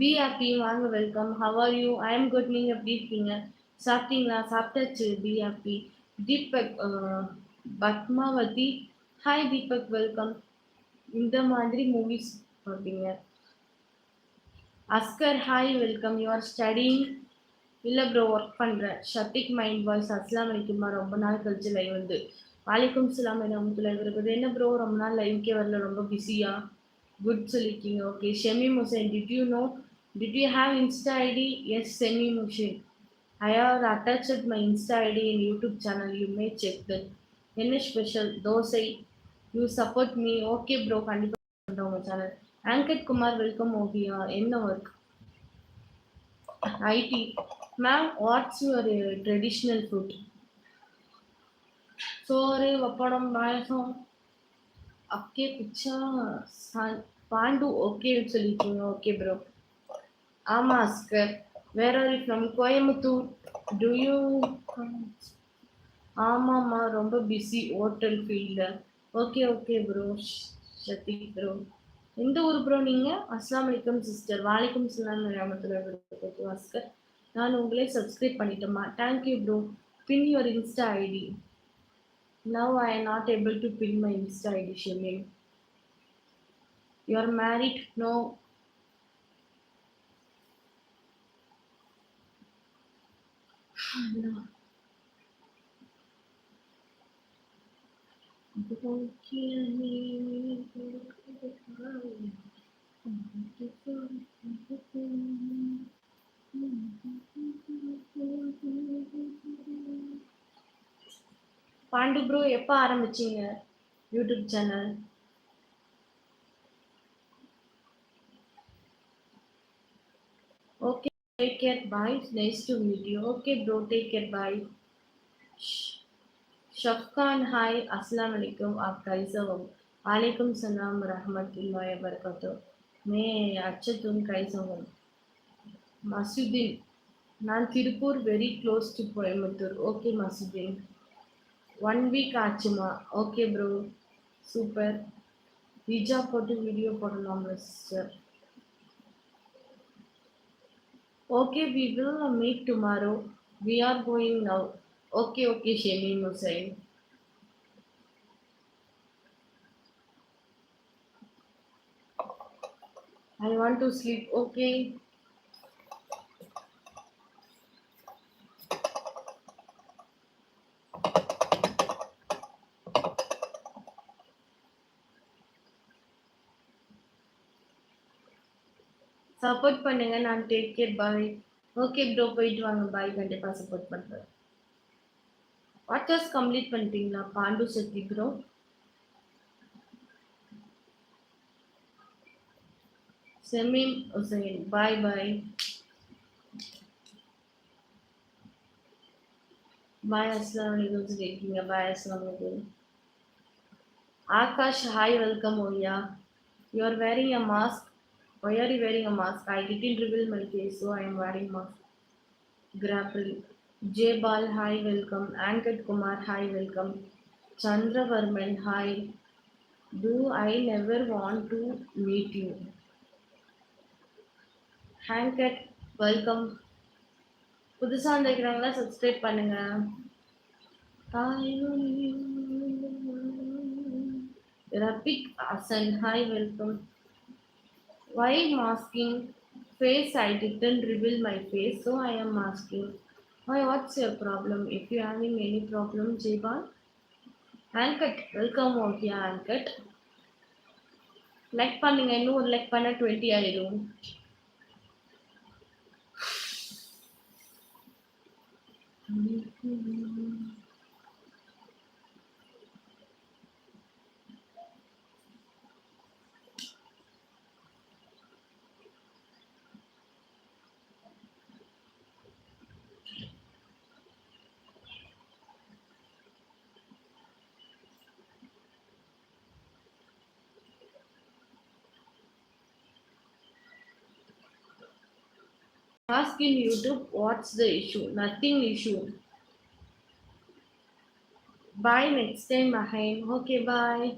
B happy வாங்க welcome how are you I am good நீங்கள் எப்படி இருக்கீங்க? சாப்பிட்டீங்களா? சாப்பிட்டாச்சு be happy Deepak Padmavathi. Hi Deepak welcome இந்த மாதிரி மூவிஸ் பார்ப்பீங்க. Askar hi welcome you are studying இல்லை ப்ரோ ஒர்க் பண்ணுறேன் ஷத்திக் மைண்ட் வாய்ஸ் அஸ்லாம் வலிக்குமா ரொம்ப நாள் கழிச்சு லைவ் வந்து. வாலிக்கும் சலாம் நமக்கு லைவ் இருக்குது. என்ன ப்ரோ ரொம்ப நாள் லைவ்க்கே வரல. ரொம்ப பிஸியாக குட் சொல்லியிருக்கீங்க okay Shemi Musain did you know did you have Insta ID yes semi Mushin I have attached my Insta ID in YouTube channel you may check that என்ன special dosa you support me okay bro கண்டிப்பாக பண்ணுறேன் உங்கள் channel ஆங்கட் Kumar welcome Oviya என்ன work IT ma'am what's your traditional food சோறு வப்படம் பாயசம் அக்கே பிச்சா சா- பாண்டு ஓகேன்னு சொல்லியிருக்கீங்க ஓகே ப்ரோ ஆமாம் Askar where are you from Coimbatore do you ஆமாம்மா ரொம்ப பிஸி ஹோட்டல் ஃபீல்டில் okay okay bro Sathy bro எந்த ஊர் ப்ரோ நீங்கள் அஸ்லாம் வலைக்கம் சிஸ்டர் வாலைக்கும் சலாம் ரஹமத்துல அஸ்கர் நான் உங்களே subscribe பண்ணிட்டோமா thank you bro pin your insta ID now I am not able to pin my insta ID Shimin. You are married no bond bro எப்போ ஆரம்பிச்சீங்க? YouTube channel okay take care bye nice to meet you okay bro take care bye Shafkan hi அஸ்லாம் வலைக்கும் आप कैसे हो वालेकुम सलाम रहमतुल्लाहि वबरकातुह मैं अच्छे तुम कैसे हो மசூதின் நான் Tiruppur very close to Coimbatore okay Masoodin one week ஆச்சுமா okay bro super பிஜா போட்டு வீடியோ போடலாமா sister Okay, we will meet tomorrow. We are going now. Okay, okay, Shamin Hussain. I want to sleep. Okay. Support பண்ணுங்க நான் take care bye okay bro போயிட்டு வாங்க bye கண்டிப்பாக support பண்ணுறேன் வாட்டர்ஸ் complete பண்ணிட்டீங்களா பாண்டு Shetty bro Semeem Hussain bye bye bye அஸ்லாம் வலைக்கம் பாய் அஸ்லாம் Akash hi welcome ஓய்யா. You are wearing a mask Why are you wearing a mask? I didn't reveal my face, so I am wearing mask. Grapple. J Bal, hi, welcome. Ankit Kumar, hi, welcome. Chandra Varman, hi. Do I never want to meet you? Hankat, welcome. புதுசாக வந்திருக்கிறவங்களா subscribe பண்ணுங்க Rafiq Hasan hi welcome Why masking? Face, I didn't reveal my face, so I am masking. Why, what's your problem? If you're having any problem, Jiban, Ankat, welcome out here, Ankat. Like பண்ணுங்க இன்னும் ஒரு like பண்ண twenty ஆயிடும் Ask in YouTube what's the issue. Nothing issue. Bye next time, Mahin. Okay, bye.